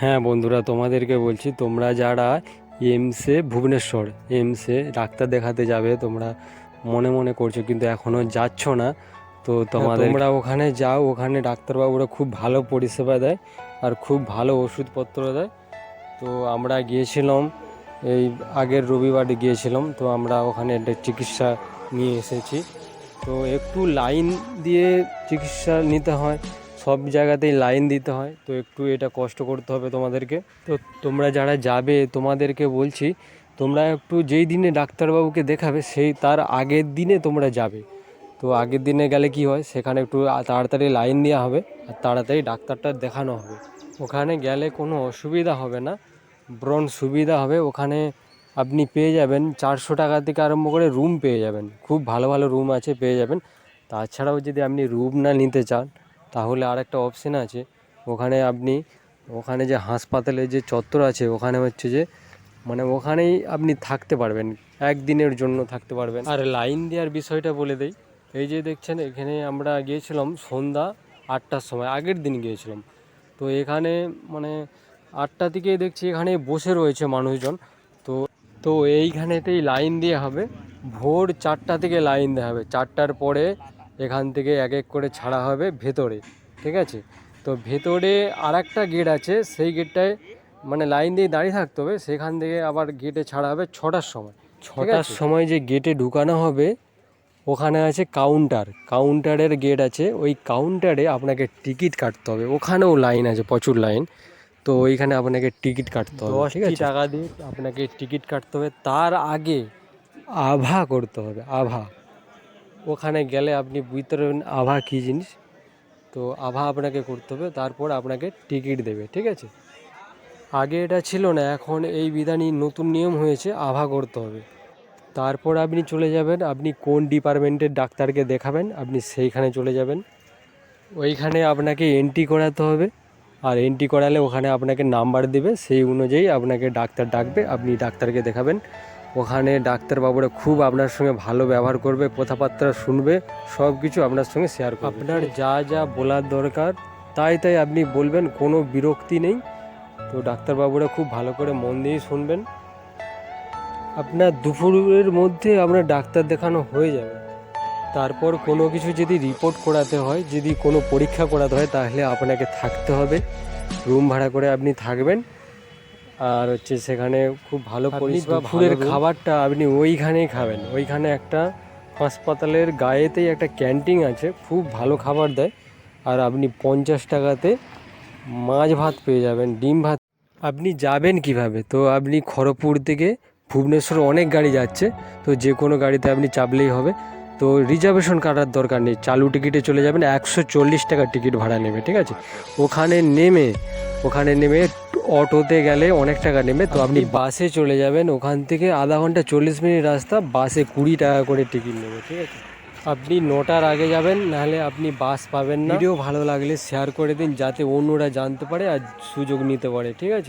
হ্যাঁ বন্ধুরা তোমাদেরকে বলছি তোমরা যারা এমসে ভুবনেশ্বর এমসে ডাক্তার দেখাতে যাবে তোমরা মনে মনে করছ কিন্তু এখনও যাচ্ছ না। তো তোমাদের তোমরা ওখানে যাও ওখানে ডাক্তারবাবুরা খুব ভালো পরিষেবা দেয় আর খুব ভালো ওষুধপত্র দেয়। তো আমরা গিয়েছিলাম এই আগের রবিবারে গিয়েছিলাম তো আমরা ওখানে একটা চিকিৎসা নিয়ে এসেছি। তো একটু লাইন দিয়ে চিকিৎসা নিতে হয় সব জায়গাতেই লাইন দিতে হয়। তো একটু এটা কষ্ট করতে হবে তোমাদেরকে। তো তোমরা যারা যাবে, তোমাদেরকে বলছি, তোমরা একটু যেই দিনে ডাক্তারবাবুকে দেখাবে, সেই তার আগের দিনে তোমরা যাবে। তো আগের দিনে গেলে কি হয়, সেখানে একটু তাড়াতাড়ি লাইন দেওয়া হবে আর তাড়াতাড়ি ডাক্তারটা দেখানো হবে। ওখানে গেলে কোনো অসুবিধা হবে না বরং সুবিধা হবে। ওখানে আপনি পেয়ে যাবেন, চারশো টাকা থেকে আরম্ভ করে রুম পেয়ে যাবেন। খুব ভালো ভালো রুম আছে, পেয়ে যাবেন। তাছাড়াও যদি আপনি রুম না নিতে চান তাহলে আর একটা অপশন আছে। ওখানে আপনি, ওখানে যে হাসপাতালে যে চত্বর আছে, ওখানে হচ্ছে যে মানে ওখানেই আপনি থাকতে পারবেন, একদিনের জন্য থাকতে পারবেন। আর লাইন দেওয়ার বিষয়টা বলে দেই। এই যে দেখছেন, এখানে আমরা গিয়েছিলাম সন্ধ্যা আটটার সময়, আগের দিন গিয়েছিলাম। তো এখানে মানে আটটা থেকে দেখছি এখানে বসে রয়েছে মানুষজন। তো তো এইখানেতেই লাইন দিয়ে হবে। ভোর চারটা থেকে লাইন দেওয়া হবে। চারটার পরে এখান থেকে এক এক করে ছাড়া হবে ভেতরে ঠিক আছে? তো ভেতরে আর একটা গেট আছে সেই গেটটায় মানে লাইন দিয়ে দাঁড়িয়ে থাকতে হবে সেখান থেকে আবার গেটে ছাড়া হবে ছটার সময় ছটার সময় যে গেটে ঢুকানো হবে ওখানে আছে কাউন্টার কাউন্টারের গেট আছে ওই কাউন্টারে আপনাকে টিকিট কাটতে হবে ওখানেও লাইন আছে প্রচুর লাইন তো ওইখানে আপনাকে টিকিট কাটতে হবে ঠিক আছে? টাকা দিয়ে আপনাকে টিকিট কাটতে হবে তার আগে আভা করতে হবে আভা ওখানে গেলে আপনি বুঝতে পারবেন আভা কী জিনিস। তো আভা আপনাকে করতে হবে, তারপর আপনাকে টিকিট দেবে, ঠিক আছে? আগে এটা ছিল না, এখন এই বিধানই নতুন নিয়ম হয়েছে, আভা করতে হবে। তারপর আপনি চলে যাবেন, আপনি কোন ডিপার্টমেন্টের ডাক্তারকে দেখাবেন, আপনি সেইখানে চলে যাবেন। ওইখানে আপনাকে এন্ট্রি করাতে হবে, আর এন্ট্রি করালে ওখানে আপনাকে নাম্বার দেবে, সেই অনুযায়ী আপনাকে ডাক্তার ডাকবে, আপনি ডাক্তারকে দেখাবেন। ওখানে ডাক্তারবাবুরা খুব আপনার সঙ্গে ভালো ব্যবহার করবে, কথাবার্তা শুনবে, সব কিছু আপনার সঙ্গে শেয়ার করবে। আপনার যা যা বলার দরকার, তাই তাই আপনি বলবেন, কোনো বিরক্তি নেই। তো ডাক্তারবাবুরা খুব ভালো করে মন দিয়ে শুনবেন। আপনার দুপুরের মধ্যে আপনার ডাক্তার দেখানো হয়ে যাবে। তারপর কোনো কিছু যদি রিপোর্ট করাতে হয়, যদি কোনো পরীক্ষা করাতে হয়, তাহলে আপনাকে থাকতে হবে। রুম ভাড়া করে আপনি থাকবেন। আর হচ্ছে সেখানে খুব ভালো পরিষেবা দুপুরের খাবারটা আপনি ওইখানেই খাবেন। ওইখানে একটা হাসপাতালের গায়েতেই একটা ক্যান্টিন আছে খুব ভালো খাবার দেয়। আর আপনি পঞ্চাশ টাকাতে মাছ ভাত পেয়ে যাবেন ডিম ভাত। আপনি যাবেন কীভাবে? তো আপনি খড়গপুর থেকে ভুবনেশ্বর অনেক গাড়ি যাচ্ছে তো যে কোনো গাড়িতে আপনি চাপলেই হবে। তো রিজার্ভেশন কাটার দরকার নেই চালু টিকিটে চলে যাবেন একশো চল্লিশ টাকার টিকিট ভাড়া নেবে ঠিক আছে? ওখানে নেমে ওখানে নেমে অটোতে গেলে অনেক টাকা নেবে। তো আপনি বাসে চলে যাবেন, ওখান থেকে আধা ঘণ্টা চল্লিশ মিনিট রাস্তা, বাসে কুড়ি টাকা করে টিকিট নেবে, ঠিক আছে? আপনি নটার আগে যাবেন, নাহলে আপনি বাস পাবেন না। ভিডিও ভালো লাগলে শেয়ার করে দিন, যাতে অন্যরা জানতে পারে আর সুযোগ নিতে পারে, ঠিক আছে?